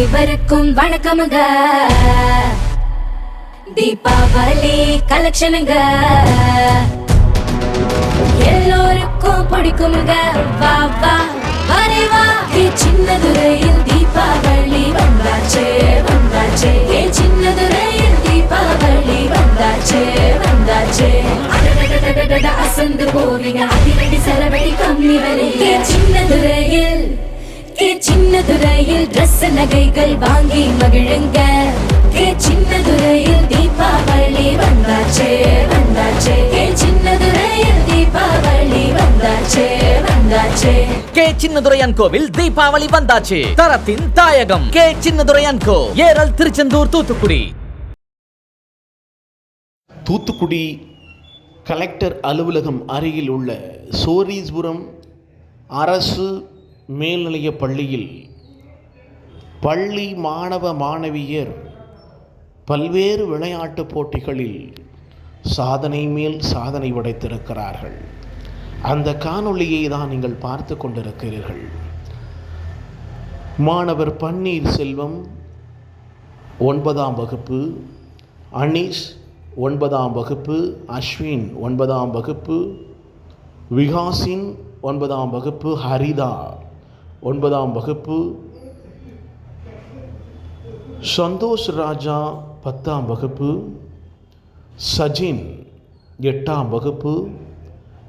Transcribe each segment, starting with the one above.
அனைவருக்கும் வணக்கமுங்க. தீபாவளி கலெக்ஷனுங்க எல்லோருக்கும் பிடிக்குமுங்க. வா வா வரே வா. ஏ சின்னதுரையில் தீபாவளி வந்தாச்சே வந்தாச்சே. ஏ சின்னதுரையில் தீபாவளி வந்தாச்சே வந்தாச்சே. அசந்து போவீங்க. அதிரடி செலவடி கம்மி விலை சின்னதுரையில் சின்னதுரையில் Dress நகைகள் வாங்கி மகிழுங்க. கே சின்னதுரையில் தீபாவளி வந்தாச்சே வந்தாச்சே. கே சின்னதுரையில் தீபாவளி வந்தாச்சே வந்தாச்சே. கே சின்னதுரையன் கோவில் தீபாவளி வந்தாச்சு. தரத்தின் தாயகம். K Chinnaduraiyan co Eral Tiruchendur Thoothukudi. Thoothukudi collector அலுவலகம் அருகில் உள்ள சோரீஸ்புரம் அரசு மேல்நிலையப் பள்ளியில் பள்ளி மாணவ மாணவியர் பல்வேறு விளையாட்டுப் போட்டிகளில் சாதனை மேல் சாதனை படைத்திருக்கிறார்கள். அந்த காணொளியை தான் நீங்கள் பார்த்து கொண்டிருக்கிறீர்கள். மாணவர் பன்னீர் செல்வம் ஒன்பதாம் வகுப்பு அனீஷ் ஒன்பதாம் வகுப்பு அஸ்வின் ஒன்பதாம் வகுப்பு விகாசின் ஒன்பதாம் வகுப்பு ஹரிதா ஒன்பதாம் வகுப்பு. சந்தோஷ் ராஜா பத்தாம் வகுப்பு. சஜின் எட்டாம் வகுப்பு.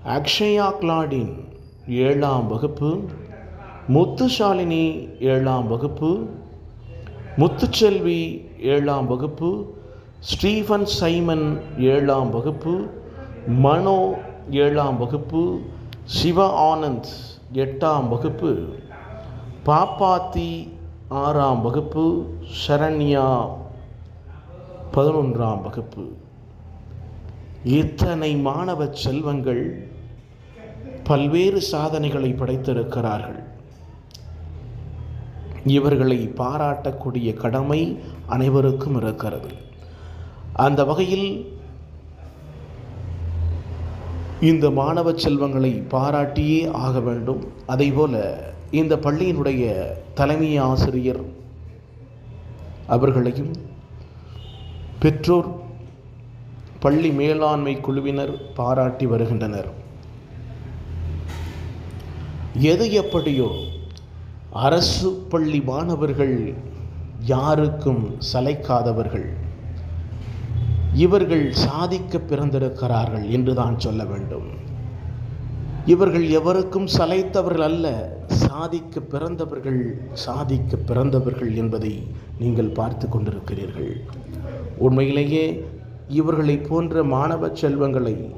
அக்ஷயா கிளாடின் ஏழாம் வகுப்பு. முத்துஷாலினி ஏழாம் வகுப்பு. முத்துச்செல்வி ஏழாம் வகுப்பு. ஸ்டீஃபன் சைமன் ஏழாம் வகுப்பு. மனோ ஏழாம் வகுப்பு. சிவ ஆனந்த் எட்டாம் வகுப்பு. பாப்பாத்தி ஆறாம் வகுப்பு சரண்யா பதினொன்றாம் வகுப்பு. இத்தனை மாணவ செல்வங்கள் பல்வேறு சாதனைகளை படைத்திருக்கிறார்கள். இவர்களை பாராட்டக்கூடிய கடமை அனைவருக்கும் இருக்கிறது. அந்த வகையில் இந்த மாணவ செல்வங்களை பாராட்டியே ஆக வேண்டும். அதேபோல இந்த பள்ளியினுடைய தலைமை ஆசிரியர் அவர்களையும் பெற்றோர் பள்ளி மேலாண்மை குழுவினர் பாராட்டி வருகின்றனர். எது எப்படியோ அரசு பள்ளி மாணவர்கள் யாருக்கும் சலைக்காதவர்கள் இவர்கள் சாதிக்க பிறந்திருக்கிறார்கள் என்றுதான் சொல்ல வேண்டும். இவர்கள் எவருக்கும் சலைத்தவர்கள் அல்ல சாதிக்க பிறந்தவர்கள் சாதிக்க பிறந்தவர்கள் என்பதை நீங்கள் பார்த்து கொண்டிருக்கிறீர்கள். உண்மையிலேயே இவர்களை போன்ற மாணவ செல்வங்களை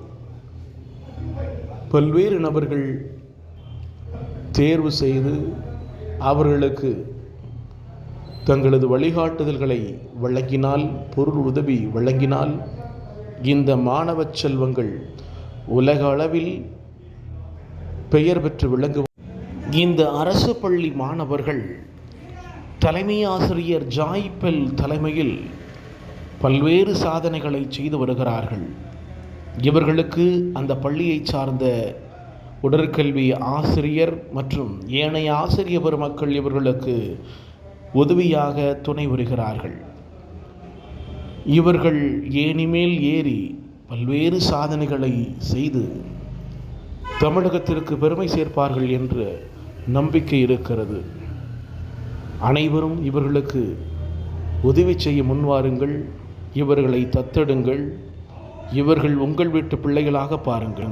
பல்வேறு நபர்கள் தேர்வு செய்து அவர்களுக்கு தங்களது வழிகாட்டுதல்களை வழங்கினால் பொருள் உதவி வழங்கினால் இந்த மாணவ செல்வங்கள் உலக அளவில் பெயர் பெற்று விளங்கு இந்த அரசு பள்ளி மாணவர்கள் தலைமை ஆசிரியர் ஜாய்பெல் தலைமையில் பல்வேறு சாதனைகளை செய்து வருகிறார்கள். இவர்களுக்கு அந்த பள்ளியை சார்ந்த உடற்கல்வி ஆசிரியர் மற்றும் ஏனைய ஆசிரிய பெருமக்கள் இவர்களுக்கு உதவியாக துணை வருகிறார்கள் இவர்கள் ஏனிமேல் ஏறி பல்வேறு சாதனைகளை செய்து தமிழகத்திற்கு பெருமை சேர்ப்பார்கள் என்ற நம்பிக்கை இருக்கிறது. அனைவரும் இவர்களுக்கு உதவி செய்ய முன்வாருங்கள் இவர்களை தத்தெடுங்கள் இவர்கள் உங்கள் வீட்டு பிள்ளைகளாக பாருங்கள்.